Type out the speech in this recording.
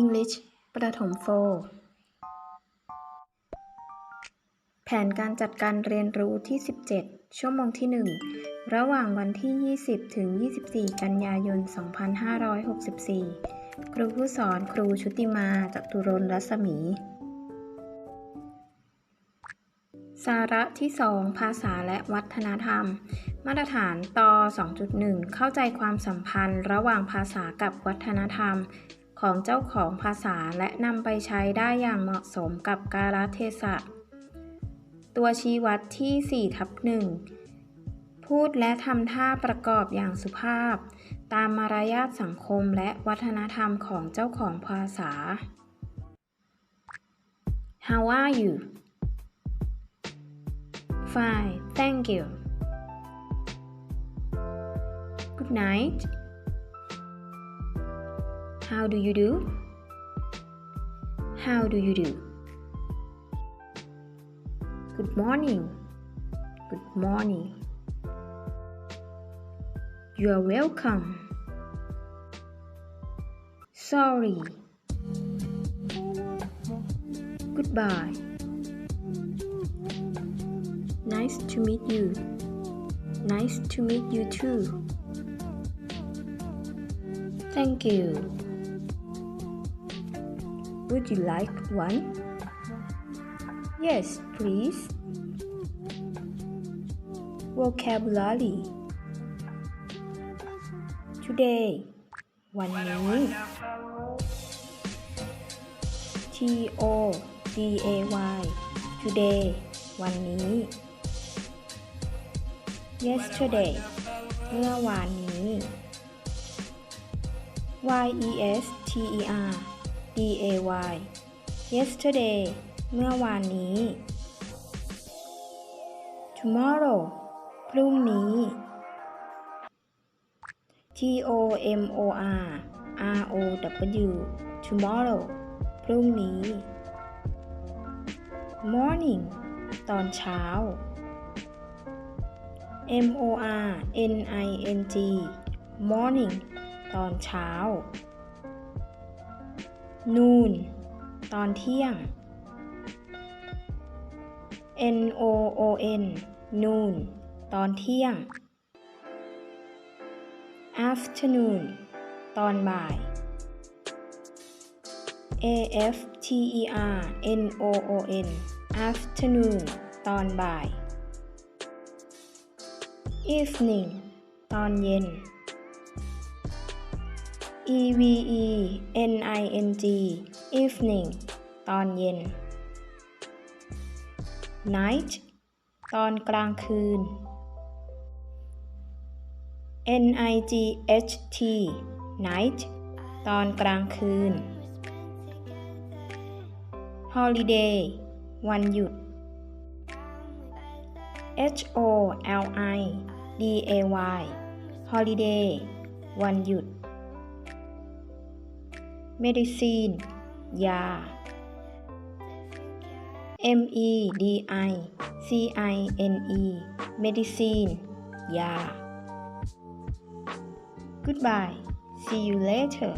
English ประถมโฟแผนการจัดการเรียนรู้ที่ 17 ชั่วโมงที่ 1 ระหว่างวันที่ 20 ถึง 24 กันยายน 2564 ครูผู้สอนครูชุติมาจตุรนรัศมี สาระที่ 2 ภาษาและวัฒนธรรม มาตรฐานต2.1 เข้าใจความสัมพันธ์ ระหว่างภาษากับวัฒนธรรม ของเจ้าของภาษาและนำไปใช้ได้อย่างเหมาะสมกับกาลเทศะ ตัวชี้วัดที่4ทับ1พูดและทำท่าประกอบอย่างสุภาพ ตามมารยาทสังคมและวัฒนธรรมของเจ้าของภาษา How are you Fine thank you Good night How do you do How do you do Good morning. Good morning. You are welcome. Sorry. Goodbye. Nice to meet you. Nice to meet you too. Thank you. Would you like one? Yes, please. Vocabulary Today วันนี้ T O D A Y Today วันนี้ Yesterday เมื่อวานนี้ Y E S T E R D A Y Yesterday เมื่อวานนี้ tomorrow พรุ่งนี้ T O M O R R O W tomorrow พรุ่งนี้ morning ตอนเช้า M O R N I N G morning ตอนเช้า noon ตอนเที่ยง N O O N noon ตอนเที่ยง afternoon ตอนบ่าย A F T E R N O O N afternoon ตอนบ่าย evening ตอนเย็น E V E N I N G evening ตอนเย็น night ตอนกลางคืน N I G H T night ตอนกลางคืน holiday วันหยุด H O L I D A Y holiday วันหยุด medicine ยา M E D I C I N E medicine ยา Goodbye see you later